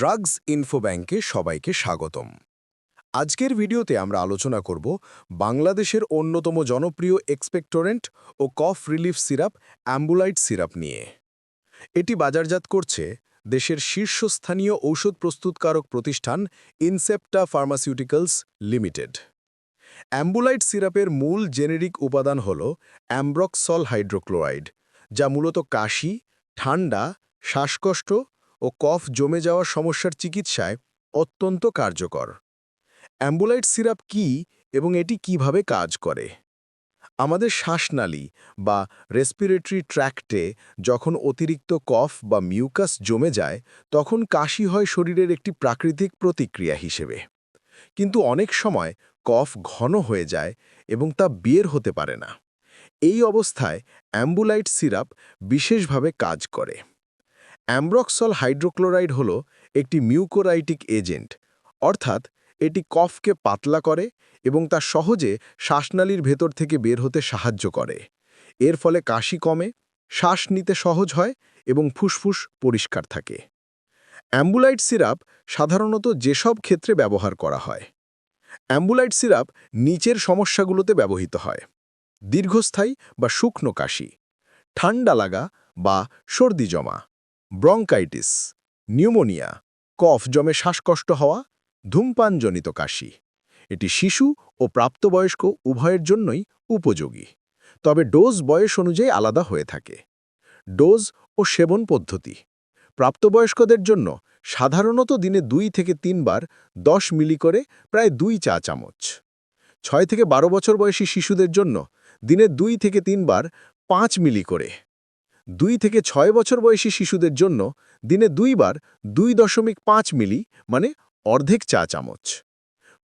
Drugs info ব্যাংকে সবাইকে স্বাগতম। আজকের ভিডিওতে আমরা আলোচনা করব বাংলাদেশের অন্যতম জনপ্রিয় এক্সপেক্টোরেন্ট ও cough relief syrup Ambulite syrup নিয়ে। এটি বাজারজাত করছে দেশের শীর্ষস্থানীয় ঔষধ প্রস্তুতকারক প্রতিষ্ঠান ইনসেপ্টা ফার্মাসিউটিক্যালস লিমিটেড। অ্যাম্বুলাইট সিরাপের মূল জেনেরিক উপাদান হল অ্যাম্ব্রক্সল হাইড্রোক্লোরাইড যা মূলত কাশি, ঠান্ডা, শ্বাসকষ্ট ও কফ জমে যাওয়ার সমস্যার চিকিৎসায় অত্যন্ত কার্যকর। অ্যাম্বুলাইট সিরাপ কি এবং এটি কীভাবে কাজ করে? আমাদের শ্বাসনালী বা রেসপিরেটরি ট্র্যাক্টে যখন অতিরিক্ত কফ বা মিউকাস জমে যায়, তখন কাশি হয় শরীরের একটি প্রাকৃতিক প্রতিক্রিয়া হিসেবে। কিন্তু অনেক সময় কফ ঘন হয়ে যায় এবং তা বের হতে পারে না। এই অবস্থায় অ্যাম্বুলাইট সিরাপ বিশেষভাবে কাজ করে। অ্যাম্ব্রক্সল হাইড্রোক্লোরাইড হল একটি মিউকোরাইটিক এজেন্ট। অর্থাৎ, এটি কফকে পাতলা করে এবং তা সহজে শ্বাসনালীর ভেতর থেকে বের হতে সাহায্য করে। এর ফলে কাশি কমে, শ্বাস নিতে সহজ হয় এবং ফুসফুস পরিষ্কার থাকে। অ্যাম্বুলাইট সিরাপ সাধারণত যেসব ক্ষেত্রে ব্যবহার করা হয়। অ্যাম্বুলাইট সিরাপ নিচের সমস্যাগুলোতে ব্যবহৃত হয়। দীর্ঘস্থায়ী বা শুকনো কাশি, ঠান্ডা লাগা বা সর্দি জমা। ব্রঙ্কাইটিস, নিউমোনিয়া, কফ জমে শ্বাসকষ্ট হওয়া, ধূমপানজনিত কাশি। এটি শিশু ও প্রাপ্তবয়স্ক উভয়ের জন্যই উপযোগী, তবে ডোজ বয়স অনুযায়ী আলাদা হয়ে থাকে। ডোজ ও সেবন পদ্ধতি, প্রাপ্তবয়স্কদের জন্য সাধারণত দিনে দুই থেকে তিনবার দশ মিলি করে প্রায় দুই চা চামচ। ছয় থেকে বারো বছর বয়সী শিশুদের জন্য দিনে দুই থেকে তিনবার পাঁচ মিলি করে। দুই থেকে ছয় বছর বয়সী শিশুদের জন্য দিনে দুইবার দুই দশমিক পাঁচ মিলি মানে অর্ধেক চা চামচ।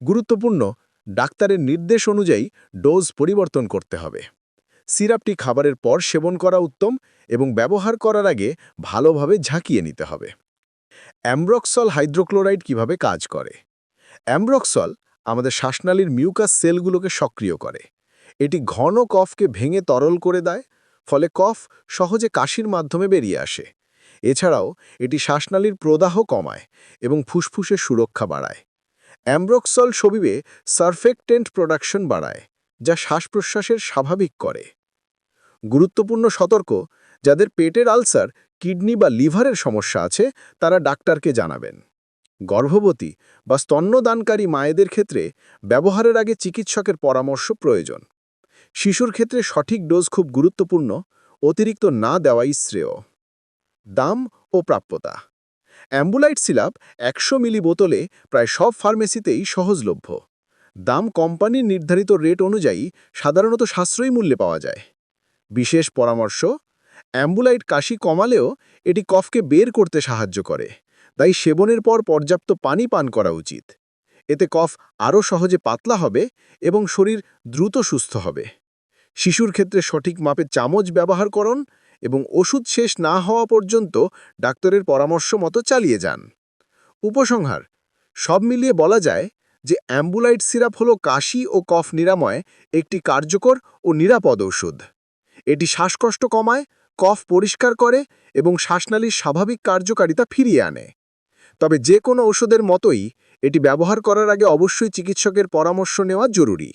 গুরুত্বপূর্ণ, ডাক্তারের নির্দেশ অনুযায়ী ডোজ পরিবর্তন করতে হবে। সিরাপটি খাবারের পর সেবন করা উত্তম এবং ব্যবহার করার আগে ভালোভাবে ঝাঁকিয়ে নিতে হবে। অ্যাম্ব্রক্সল হাইড্রোক্লোরাইড কীভাবে কাজ করে? অ্যাম্ব্রক্সল আমাদের শ্বাসনালীর মিউকাস সেলগুলোকে সক্রিয় করে। এটি ঘন কফকে ভেঙে তরল করে দেয় ফলে কফ সহজে কাশির মাধ্যমে বেরিয়ে আসে। এছাড়াও, এটি শ্বাসনালীর প্রদাহ কমায় এবং ফুসফুসের সুরক্ষা বাড়ায়। অ্যাম্ব্রক্সল শরীরে সারফেক্টেন্ট প্রোডাকশন বাড়ায়, যা শ্বাস-প্রশ্বাসের স্বাভাবিক করে। গুরুত্বপূর্ণ সতর্ক, যাদের পেটের আলসার, কিডনি বা লিভারের সমস্যা আছে, তারা ডাক্তারকে জানাবেন। গর্ভবতী বা স্তন্যদানকারী মায়েদের ক্ষেত্রে ব্যবহারের আগে চিকিৎসকের পরামর্শ প্রয়োজন। শিশুর ক্ষেত্রে সঠিক ডোজ খুব গুরুত্বপূর্ণ, অতিরিক্ত না দেওয়াই শ্রেয়। দাম ও প্রাপ্যতা। অ্যাম্বুলাইট সিলাপ একশো মিলি বোতলে প্রায় সব ফার্মেসিতেই সহজলভ্য। দাম কোম্পানির নির্ধারিত রেট অনুযায়ী সাধারণত সাশ্রয়ী মূল্যে পাওয়া যায়। বিশেষ পরামর্শ, অ্যাম্বুলাইট কাশি কমালেও এটি কফকে বের করতে সাহায্য করে, তাই সেবনের পর পর্যাপ্ত পানি পান করা উচিত। এতে কফ আরও সহজে পাতলা হবে এবং শরীর দ্রুত সুস্থ হবে। শিশুর ক্ষেত্রে সঠিক মাপে চামচ ব্যবহার করুন এবং ওষুধ শেষ না হওয়া পর্যন্ত ডাক্তারের পরামর্শ মতো চালিয়ে যান। উপসংহার, সব মিলিয়ে বলা যায় যে অ্যাম্বুলাইট সিরাপ হল কাশি ও কফ নিরাময় একটি কার্যকর ও নিরাপদ ঔষধ। এটি শ্বাসকষ্ট কমায়, কফ পরিষ্কার করে এবং শ্বাসনালীর স্বাভাবিক কার্যকারিতা ফিরিয়ে আনে। তবে যে কোনো ওষুধের মতোই এটি ব্যবহার করার আগে অবশ্যই চিকিৎসকের পরামর্শ নেওয়া জরুরি।